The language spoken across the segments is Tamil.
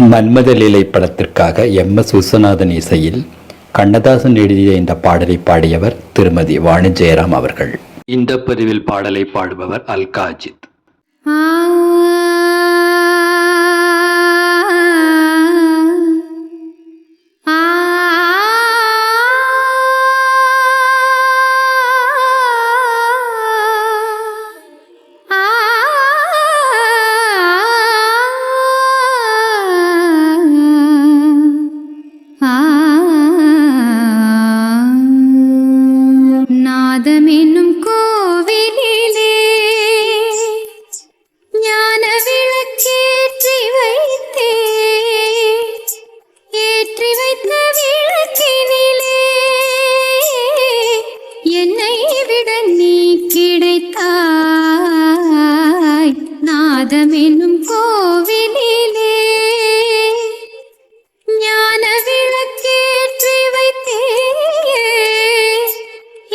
மன்மத லீலை படத்திற்காக எம். எஸ். விஸ்வநாதன் இசையில் கண்ணதாசன் எழுதிய இந்த பாடலை பாடியவர் திருமதி வாணி ஜெயராம் அவர்கள். இந்த பதிவில் பாடலை பாடுபவர் அல்கா நாதமென்னும் கோவிலே ஞான விளக்கேற்றி வைத்தே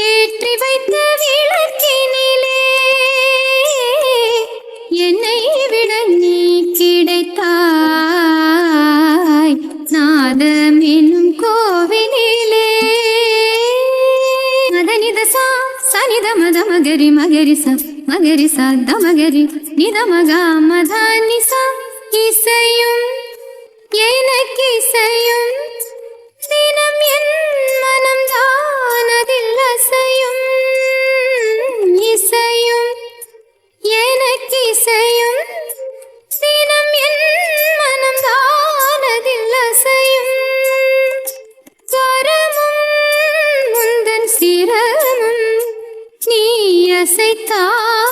ஏற்றி வைத்த விளக்கினிலே என்னை விட நீ கிடைத்தாய். நாதமெனும் கோவிலே மதனித சா சனித மத மகரி மகரி ச மகரி சா தமகரி நிதமகாமதானிசம் இசையும் எனக்கு இசையும் தினம் என் மனம் தானதில் அசையும் இசையும் எனக்கு இசையும் தினம் என் மனம் தானதில் அசையும் கரமும் முந்தன் சிரமும் நீ அசைத்தான்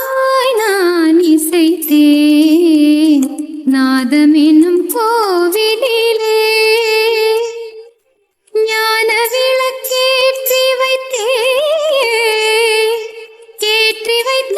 இசைத்தேன் நாதமென்னும் கோவிலிலே ஞான விளக்கேற்றி வைத்தே கேற்றி வைத்த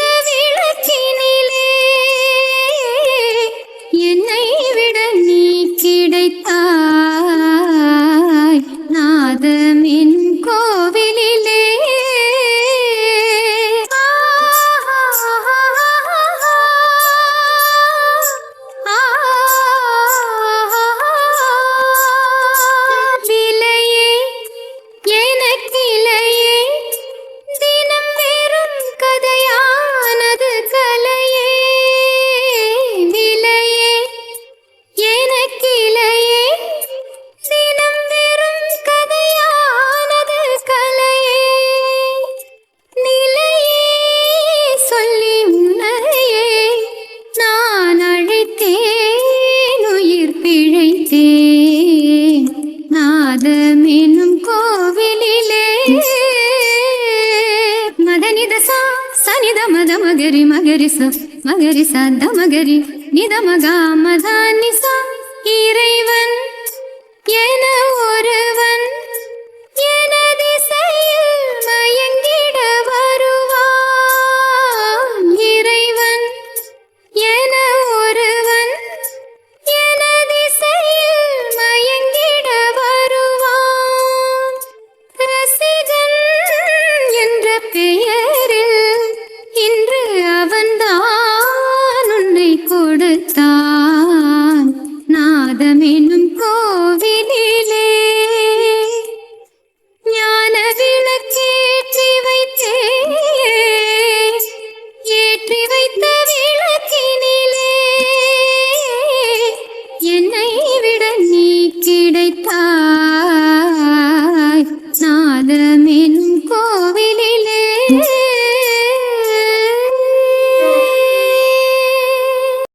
மதனித சா சனித மத மகரி மகரி ச மகரி ச தமகரி நித மகா மதானி சா கிடைத்தாய் கோவிலிலே.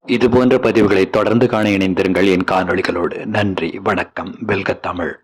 இது போன்ற பதிவுகளை தொடர்ந்து காண இணைந்திருங்கள் என் காணொளிகளோடு. நன்றி வணக்கம். வெல்க தமிழ்.